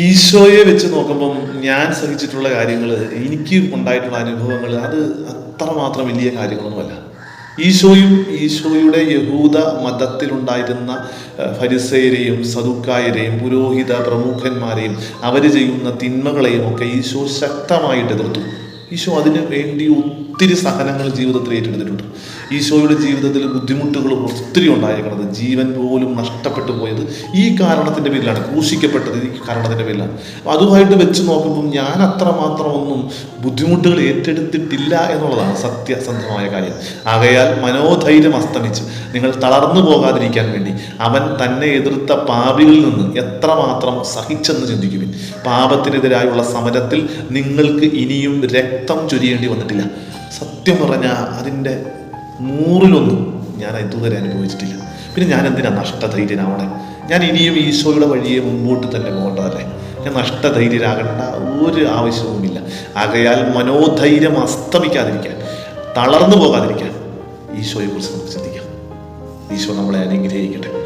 ഈശോയെ വെച്ച് നോക്കുമ്പം ഞാൻ സഹിച്ചിട്ടുള്ള കാര്യങ്ങൾ എനിക്ക് ഉണ്ടായിട്ടുള്ള അനുഭവങ്ങൾ അത് അത്രമാത്രം വലിയ കാര്യങ്ങളൊന്നുമല്ല. ഈശോയും ഈശോയുടെ യഹൂദ മതത്തിലുണ്ടായിരുന്ന ഏഹ്, ഫരിസേരെയും സദുക്കായരെയും പുരോഹിത പ്രമുഖന്മാരെയും അവർ ചെയ്യുന്ന തിന്മകളെയും ഒക്കെ ഈശോ ശക്തമായിട്ട് എതിർത്തു. ഈശോ അതിന് വേണ്ടി ഒത്തിരി സഹനങ്ങൾ ജീവിതത്തിൽ ഏറ്റെടുത്തിട്ടുണ്ട്. ഈശോയുടെ ജീവിതത്തിൽ ബുദ്ധിമുട്ടുകളും ഒത്തിരി ഉണ്ടായിരിക്കുന്നത് ജീവൻ പോലും നഷ്ടപ്പെട്ടു പോയത് ഈ കാരണത്തിന്റെ പേരിലാണ് ക്രൂശിക്കപ്പെട്ടത് ഈ കാരണത്തിന്റെ പേരിലാണ്. അതുമായിട്ട് വെച്ച് നോക്കുമ്പോൾ ഞാൻ അത്രമാത്രം ഒന്നും ബുദ്ധിമുട്ടുകൾ ഏറ്റെടുത്തിട്ടില്ല എന്നുള്ളതാണ് സത്യസന്ധമായ കാര്യം. ആകയാൽ മനോധൈര്യം അസ്തമിച്ച് നിങ്ങൾ തളർന്നു പോകാതിരിക്കാൻ വേണ്ടി അവൻ തന്നെ എതിർത്ത പാപികളിൽ നിന്ന് എത്രമാത്രം സഹിച്ചെന്ന് ചിന്തിക്കുവിൻ. പാപത്തിനെതിരായുള്ള സമരത്തിൽ നിങ്ങൾക്ക് ഇനിയും രക്തം ചൊരിയേണ്ടി വന്നിട്ടില്ല. സത്യം പറഞ്ഞാൽ അതിന്റെ നൂറിലൊന്നും ഞാൻ ഇതുവരെ അനുഭവിച്ചിട്ടില്ല. പിന്നെ ഞാൻ എന്തിനാ നഷ്ടധൈര്യനാവണേ? ഞാൻ ഇനിയും ഈശോയുടെ വഴിയെ മുമ്പോട്ട് തന്നെ പോകേണ്ടതല്ലേ? ഞാൻ നഷ്ടധൈര്യരാകേണ്ട ഒരു ആവശ്യവുമില്ല. ആകയാൽ മനോധൈര്യം അസ്തമിക്കാതിരിക്കാൻ തളർന്നു പോകാതിരിക്കാൻ ഈശോയെക്കുറിച്ച് നമുക്ക് ചിന്തിക്കാം. ഈശോ നമ്മളെ അനുഗ്രഹിക്കട്ടെ.